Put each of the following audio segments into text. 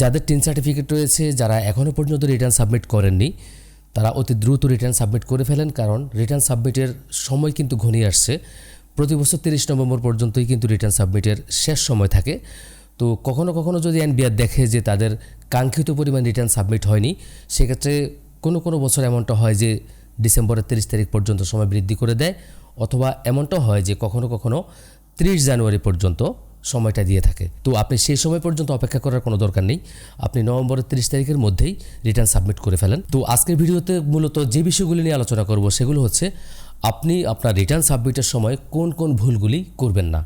যাদের tin certificate রয়েছে, যারা এখনও পর্যন্ত রিটার্ন সাবমিট করেননি, তারা অতি দ্রুত রিটার্ন সাবমিট করে ফেলেন, কারণ রিটার্ন সাবমিটের সময় কিন্তু ঘনিয়ে আসছে। প্রতি বছর তিরিশ নভেম্বর পর্যন্তই কিন্তু রিটার্ন সাবমিটের শেষ সময় থাকে। তো কখনো কখনো যদি এনবিআর দেখে যে তাদের কাঙ্ক্ষিত পরিমাণ রিটার্ন সাবমিট হয়নি, সেক্ষেত্রে কোনো কোনো বছর এমনটা হয় যে ডিসেম্বরের তিরিশ তারিখ পর্যন্ত সময় বৃদ্ধি করে দেয়, অথবা এমনটা হয় যে কখনো কখনো ত্রিশ জানুয়ারি পর্যন্ত সময়টা দিয়ে থাকে। তো আপনি সেই সময় পর্যন্ত অপেক্ষা করার কোনো দরকার নেই। আপনি নভেম্বরের তিরিশ তারিখের মধ্যেই রিটার্ন সাবমিট করে ফেলেন। তো আজকের ভিডিওতে মূলত যে বিষয়গুলি নিয়ে আলোচনা করব সেগুলো হচ্ছে, আপনি আপনার রিটার্ন সাবমিটের সময় কোন কোন ভুলগুলি করবেন না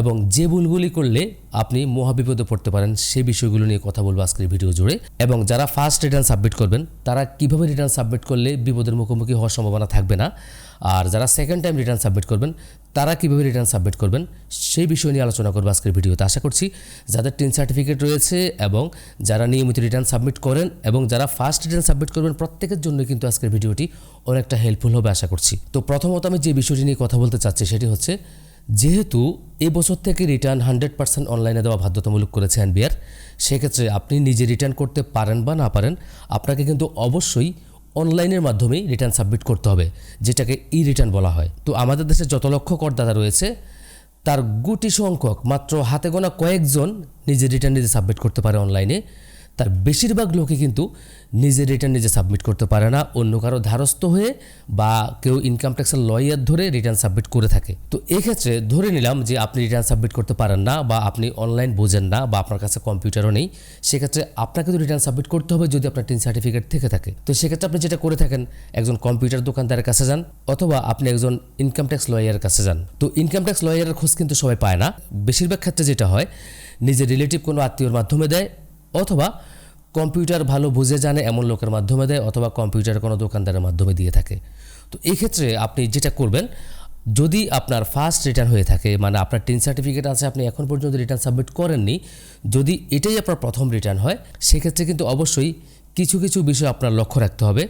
এবং যে ভুলগুলি করলে আপনি মহাবিপদে পড়তে পারেন সেই বিষয়গুলো নিয়ে কথা বলব আজকের ভিডিও জুড়ে। এবং যারা ফার্স্ট রিটার্ন সাবমিট করবেন, তারা কীভাবে রিটার্ন সাবমিট করলে বিপদের মুখোমুখি হওয়ার সম্ভাবনা থাকবে না? আর যারা সেকেন্ড টাইম রিটার্ন সাবমিট করবেন তারা কীভাবে রিটার্ন সাবমিট করবেন, সেই বিষয় নিয়ে আলোচনা করব আজকের ভিডিওতে। আশা করছি যাদের টিন সার্টিফিকেট রয়েছে এবং যারা নিয়মিত রিটার্ন সাবমিট করেন এবং যারা ফার্স্ট রিটার্ন সাবমিট করবেন, প্রত্যেকের জন্য কিন্তু আজকের ভিডিওটি অনেকটা হেল্পফুল হবে আশা করছি। তো প্রথমত আমি যে বিষয়টি নিয়ে কথা বলতে চাচ্ছি, সেটি হচ্ছে যেহেতু এবছর থেকে রিটার্ন হান্ড্রেড পার্সেন্ট অনলাইনে দেওয়া বাধ্যতামূলক করেছে এনবিআর সেক্ষেত্রে আপনি নিজে রিটার্ন করতে পারেন বা না পারেন, আপনাকে কিন্তু অবশ্যই অনলাইনের মাধ্যমে রিটার্ন সাবমিট করতে হবে, যেটাকে ই রিটার্ন বলা হয়। তো আমাদের দেশে যত লক্ষ করদাতা রয়েছে, তার গুটি সংখ্যক, মাত্র হাতে গোনা কয়েকজন নিজের রিটার্ন নিজে সাবমিট করতে পারে অনলাইনে তার বেশিরভাগ লোকে কিন্তু নিজের রিটার্ন নিজে সাবমিট করতে পারে না, অন্য কারও ধারস্থ হয়ে বা কেউ ইনকাম ট্যাক্সের লয়ার ধরে রিটার্ন সাবমিট করে থাকে। তো এক্ষেত্রে ধরে নিলাম যে আপনি রিটার্ন সাবমিট করতে পারেন না বা আপনি অনলাইন বোঝেন না বা আপনার কাছে কম্পিউটারও নেই, সেক্ষেত্রে আপনাকে তো রিটার্ন সাবমিট করতে হবে যদি আপনার টিন সার্টিফিকেট থেকে থাকে। তো সেক্ষেত্রে আপনি যেটা করে থাকেন, একজন কম্পিউটার দোকানদারের কাছে যান অথবা আপনি একজন ইনকাম ট্যাক্স লয়ারের কাছে যান। তো ইনকাম ট্যাক্স লয়ারের খোঁজ কিন্তু সবাই পায় না। বেশিরভাগ ক্ষেত্রে যেটা হয়, নিজের রিলেটিভ কোনো আত্মীয়র মাধ্যমে দেয় অথবা কম্পিউটার ভালো বুঝে জানে এমন লোকের মাধ্যমে দেয়, অথবা কম্পিউটার কোনো দোকানদারের মাধ্যমে দিয়ে থাকে। তো এই ক্ষেত্রে আপনি যেটা করবেন, যদি আপনার ফার্স্ট রিটার্ন হয়ে থাকে মানে আপনার টিন সার্টিফিকেট আছে, আপনি এখন পর্যন্ত রিটার্ন সাবমিট করেননি, যদি এটাই আপনার প্রথম রিটার্ন হয়, সেক্ষেত্রে কিন্তু অবশ্যই কিছু কিছু বিষয় আপনার লক্ষ্য রাখতে হবে,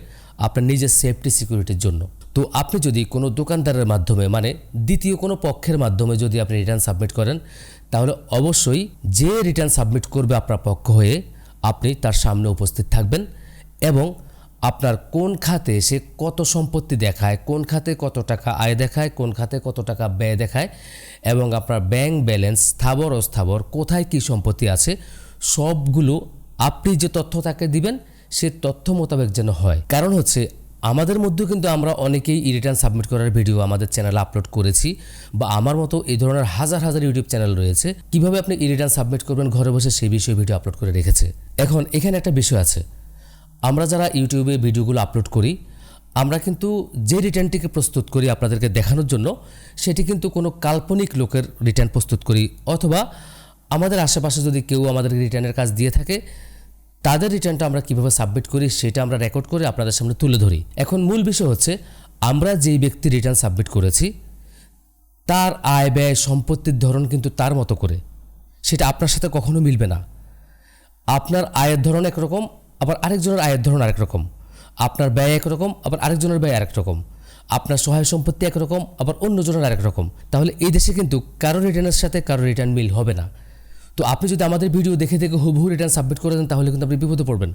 আপনার নিজের সেফটি সিকিউরিটির জন্য। তো আপনি যদি কোনো দোকানদারের মাধ্যমে মানে দ্বিতীয় কোনো পক্ষের মাধ্যমে যদি আপনি রিটার্ন সাবমিট করেন, তাহলে অবশ্যই যে রিটার্ন সাবমিট করবে আপনার পক্ষ হয়ে আপনি তার সামনে উপস্থিত থাকবেন এবং আপনার কোন খাতে সে কত সম্পত্তি দেখায়, কোন খাতে কত টাকা আয় দেখায়, কোন খাতে কত টাকা ব্যয় দেখায় এবং আপনার ব্যাংক ব্যালেন্স স্থাবর, অস্থাবর, কোথায় কী সম্পত্তি আছে, সবগুলো আপনি যে তথ্য তাকে দিবেন, সে তথ্য মোতাবেক যেন হয়। কারণ হচ্ছে আমাদের মধ্যেও কিন্তু আমরা অনেকেই রিটার্ন সাবমিট করার ভিডিও আমাদের চ্যানেলে আপলোড করেছি বা আমার মতো এই ধরনের হাজার হাজার ইউটিউব চ্যানেল রয়েছে। কীভাবে আপনি ই রিটার্ন সাবমিট করবেন, ঘরে বসে সেই বিষয়ে ভিডিও আপলোড করে রেখেছে? এখন এখানে একটা বিষয় আছে। আমরা যারা ইউটিউবে ভিডিওগুলো আপলোড করি, আমরা কিন্তু যে রিটার্নটিকে প্রস্তুত করি আপনাদেরকে দেখানোর জন্য, সেটি কিন্তু কোনো কাল্পনিক লোকের রিটার্ন প্রস্তুত করি। অথবা আমাদের আশেপাশে যদি কেউ আমাদের রিটার্নের কাজ দিয়ে থাকে তাদের রিটার্নটা আমরা কীভাবে সাবমিট করি সেটা আমরা রেকর্ড করে আপনাদের সামনে তুলে ধরি। এখন মূল বিষয় হচ্ছে, আমরা যেই ব্যক্তি রিটার্ন সাবমিট করেছি, তার আয় ব্যয় সম্পত্তির ধরন কিন্তু তার মতো করে। সেটা আপনার সাথে কখনো মিলবে না। আপনার আয়ের ধরন একরকম, আবার আরেকজনের আয়ের ধরন আরেক রকম। আপনার ব্যয় একরকম, আবার আরেকজনের ব্যয় আরেক রকম। আপনার সহায় সম্পত্তি একরকম, আবার অন্যজনের আরেক রকম। তাহলে এই দেশে কিন্তু কারও রিটার্নের সাথে কারও রিটার্ন মিল হবে না। তো আপনি যদি আমাদের ভিডিও দেখে দেখে হুবহু রিটার্ন সাবমিট করে দেন, তাহলে কিন্তু আপনি বিপদে পড়বেন।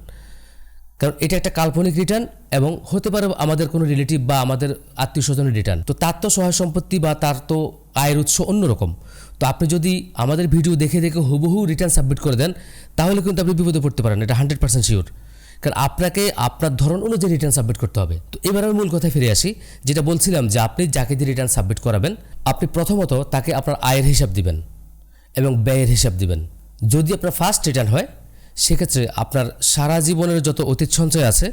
কারণ এটা একটা কাল্পনিক রিটার্ন এবং হতে পারে আমাদের কোনো রিলেটিভ বা আমাদের আত্মীয় স্বজনের রিটার্ন তো তার তো সহায় সম্পত্তি বা তার তো আয়ের উৎস অন্যরকম। তো আপনি যদি আমাদের ভিডিও দেখে দেখে হুবহু রিটার্ন সাবমিট করে দেন, তাহলে কিন্তু আপনি বিপদে পড়তে পারেন, এটা হান্ড্রেড পার্সেন্ট শিওর কারণ আপনাকে আপনার ধরন অনুযায়ী রিটার্ন সাবমিট করতে হবে। তো এবার আমি মূল কথায় ফিরে আসি, যেটা বলছিলাম যে আপনি যাকে দিয়ে রিটার্ন সাবমিট করাবেন, আপনি প্রথমত তাকে আপনার আয়ের হিসাব দিবেন। এবং ব্যয়ের হিসাব দিবেন। যদি আপনার ফার্স্ট রিটার্ন হয়, সেক্ষেত্রে আপনার সারা জীবনের যত অতীত সঞ্চয় আছে,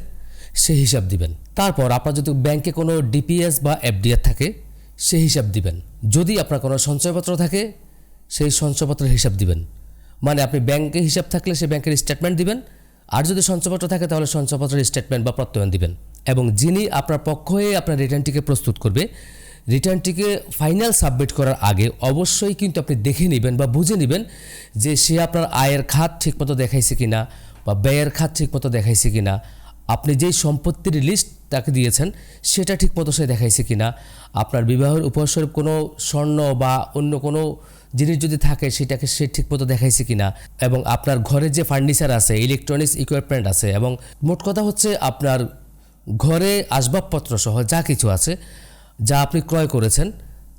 সেই হিসাব দিবেন। তারপর আপনার যদি ব্যাংকে কোনো ডিপিএস বা এফডিআর থাকে, সেই হিসাব দিবেন। যদি আপনার কোনো সঞ্চয়পত্র থাকে, সেই সঞ্চয়পত্রের হিসাব দিবেন। মানে আপনি ব্যাংকে হিসাব থাকলে সেই ব্যাংকের স্টেটমেন্ট দিবেন। আর যদি সঞ্চয়পত্র থাকে, তাহলে সঞ্চয়পত্রের স্টেটমেন্ট বা প্রত্যয়ন দিবেন। এবং যিনি আপনার পক্ষ হয়ে আপনার রিটার্নটিকে প্রস্তুত করবে রিটার্নটিকে ফাইনাল সাবমিট করার আগে অবশ্যই কিন্তু আপনি দেখে নেবেন বা বুঝে নেবেন যে সে আপনার আয়ের খাত ঠিকমতো দেখাইছে কিনা বা ব্যয়ের খাত ঠিকমতো দেখাইছে কিনা। আপনি যেই সম্পত্তির লিস্ট তাকে দিয়েছেন, সেটা ঠিকমতো সে দেখাইছে কিনা। আপনার বিবাহের উপহারস্বরূপ কোনো স্বর্ণ বা অন্য কোনো জিনিস যদি থাকে, সেটাকে সে ঠিকমতো দেখাইছে কিনা এবং আপনার ঘরে যে ফার্নিচার আছে ইলেকট্রনিক্স ইকুইপমেন্ট আছে এবং মোট কথা হচ্ছে আপনার ঘরে আসবাবপত্র সহ যা কিছু আছে যা আপনি ক্রয় করেছেন,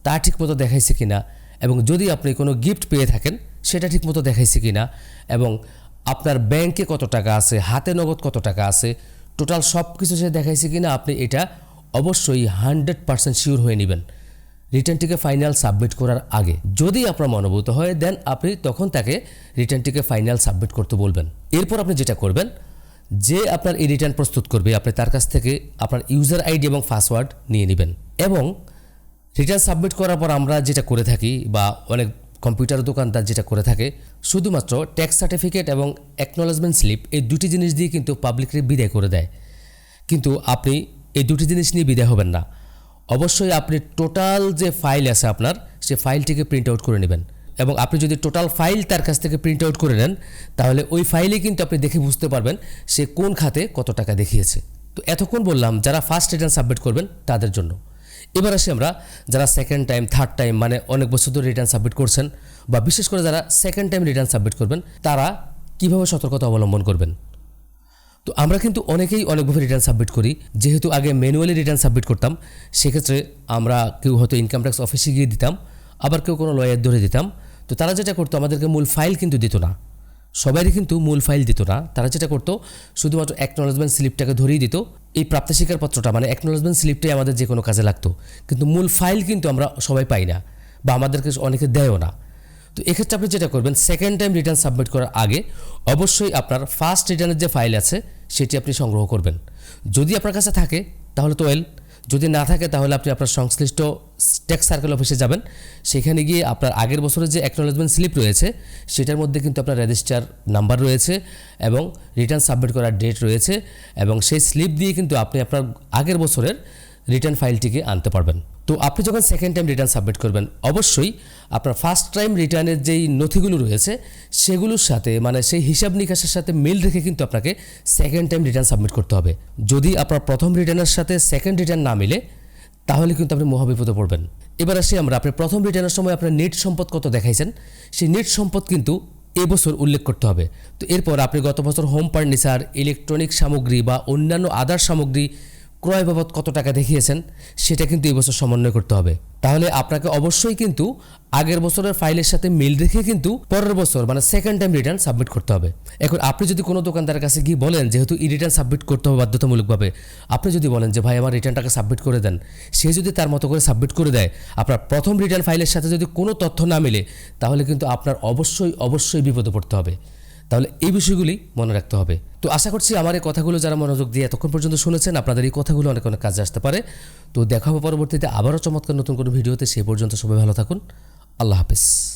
তা ঠিকমতো দেখাইছে কিনা এবং যদি আপনি কোনো গিফট পেয়ে থাকেন, সেটা ঠিকমতো দেখাইছে কিনা এবং আপনার ব্যাংকে কত টাকা আছে, হাতে নগদ কত টাকা আছে, টোটাল সব কিছু সে দেখাইছে কিনা, আপনি এটা অবশ্যই হান্ড্রেড পার্সেন্ট শিওর হয়ে নেবেন। রিটার্নটিকে ফাইনাল সাবমিট করার আগে। যদি আপনার মনোভূত হয়, দেন আপনি তখন তাকে রিটার্নটিকে ফাইনাল সাবমিট করতে বলবেন। এরপর আপনি যেটা করবেন যে আপনার এই রিটার্ন প্রস্তুত করবে, আপনি তার কাছ থেকে আপনার ইউজার আইডি এবং পাসওয়ার্ড নিয়ে নেবেন। এবং রিটার্ন সাবমিট করার পর আমরা যেটা করে থাকি বা অনেক কম্পিউটার দোকানদার যেটা করে থাকে, শুধুমাত্র ট্যাক্স সার্টিফিকেট এবং অ্যাকনোলেজমেন্ট স্লিপ এই দুটি জিনিস দিয়ে কিন্তু পাবলিকলি বিদায় করে দেয়। কিন্তু আপনি এই দুটি জিনিস নিয়ে বিদায় হবেন না। অবশ্যই আপনি টোটাল যে ফাইল আছে আপনার, সে ফাইলটিকে প্রিন্ট আউট করে নেবেন। এবং আপনি যদি টোটাল ফাইল তার কাছ থেকে প্রিন্ট আউট করে নেন, তাহলে ওই ফাইলে কিন্তু আপনি দেখে বুঝতে পারবেন সে কোন খাতে কত টাকা দেখিয়েছে। তো এতক্ষণ বললাম, যারা ফার্স্ট রিটার্ন সাবমিট করবেন তাদের জন্য। এবার আসি আমরা, যারা সেকেন্ড টাইম থার্ড টাইম মানে অনেক বছর ধরে রিটার্ন সাবমিট করছেন, বা বিশেষ করে যারা সেকেন্ড টাইম রিটার্ন সাবমিট করবেন, তারা কীভাবে সতর্কতা অবলম্বন করবেন? তো আমরা কিন্তু অনেকেই অনেকভাবে রিটার্ন সাবমিট করি, যেহেতু আগে ম্যানুয়ালি রিটার্ন সাবমিট করতাম, সেক্ষেত্রে আমরা কেউ হয়তো ইনকাম ট্যাক্স অফিসে গিয়ে দিতাম, আবার কেউ কোনো লয়ার ধরে দিতাম তো তারা যেটা করতো, আমাদেরকে মূল ফাইল কিন্তু দিত না। সবারই কিন্তু মূল ফাইল দিত না। তারা যেটা করতো, শুধুমাত্র অ্যাকনোলেজমেন্ট স্লিপটাকে ধরিয়ে দিত। এই প্রাপ্তি স্বীকারপত্রটা মানে অ্যাকনোলেজমেন্ট স্লিপটাই আমাদের যে কোনো কাজে লাগতো। কিন্তু মূল ফাইল কিন্তু আমরা সবাই পাই না বা আমাদেরকে অনেকে দেয়ও না। তো এক্ষেত্রে আপনি যেটা করবেন সেকেন্ড টাইম রিটার্ন সাবমিট করার আগে অবশ্যই আপনার ফার্স্ট রিটার্নের যে ফাইল আছে, সেটি আপনি সংগ্রহ করবেন। যদি আপনার কাছে থাকে, তাহলে তো ওয়েল যদি না থাকে, তাহলে আপনি আপনার সংশ্লিষ্ট ট্যাক্স সার্কেল অফিসে যাবেন। সেখানে গিয়ে আপনার আগের বছরের যে অ্যাকনোলেজমেন্ট স্লিপ রয়েছে, সেটার মধ্যে কিন্তু আপনার রেজিস্টার নাম্বার রয়েছে এবং রিটার্ন সাবমিট করার ডেট রয়েছে এবং সেই স্লিপ দিয়ে কিন্তু আপনি আপনার আগের বছরের রিটার্ন ফাইলটিকে আনতে পারবেন। তো আপনি যখন সেকেন্ড টাইম রিটার্ন সাবমিট করবেন, অবশ্যই আপনার ফার্স্ট টাইম রিটার্নের যেই নথিগুলো রয়েছে, সেগুলোর সাথে মানে সেই হিসাব নিকাশের সাথে মিল রেখে কিন্তু আপনাকে সেকেন্ড টাইম রিটার্ন সাবমিট করতে হবে। যদি আপনার প্রথম রিটার্নের সাথে সেকেন্ড রিটার্ন না মিলে, তাহলে কিন্তু আপনি মহাবিপদে পড়বেন। এবার আসি আমরা, আপনি প্রথম রিটার্নের সময় আপনার নেট সম্পদ কত দেখাইছেন? সেই নেট সম্পদ কিন্তু এবছর উল্লেখ করতে হবে। তো এরপর আপনি গত বছর হোম ফার্নিচার ইলেকট্রনিক সামগ্রী বা অন্যান্য আদার সামগ্রী ক্রয় বাবদ কত টাকা দেখিয়েছেন, সেটা কিন্তু এই বছর সমন্বয় করতে হবে। তাহলে আপনাকে অবশ্যই কিন্তু আগের বছরের ফাইলের সাথে মিল রেখে কিন্তু পরের বছর মানে সেকেন্ড টাইম রিটার্ন সাবমিট করতে হবে। এখন আপনি যদি কোনো দোকানদারের কাছে গিয়ে বলেন, যেহেতু ই রিটার্ন সাবমিট করতে হবে বাধ্যতামূলকভাবে, আপনি যদি বলেন যে, ভাই, আমার রিটার্নটাকে সাবমিট করে দেন, সে যদি তার মতো করে সাবমিট করে দেয়, আপনার প্রথম রিটার্ন ফাইলের সাথে যদি কোনো তথ্য না মিলে, তাহলে কিন্তু আপনার অবশ্যই অবশ্যই বিপদে পড়তে হবে। তাহলে এই বিষয়গুলি মনে রাখতে হবে। তো আশা করছি আমার এই কথাগুলো যারা মনোযোগ দিয়ে এতক্ষণ পর্যন্ত শুনেছেন, আপনাদের এই কথাগুলো অনেক অনেক কাজে আসতে পারে। তো দেখা হবে পরবর্তীতে আবারও চমৎকার নতুন কোনো ভিডিওতে সেই পর্যন্ত সবাই ভালো থাকুন। আল্লাহ হাফিজ।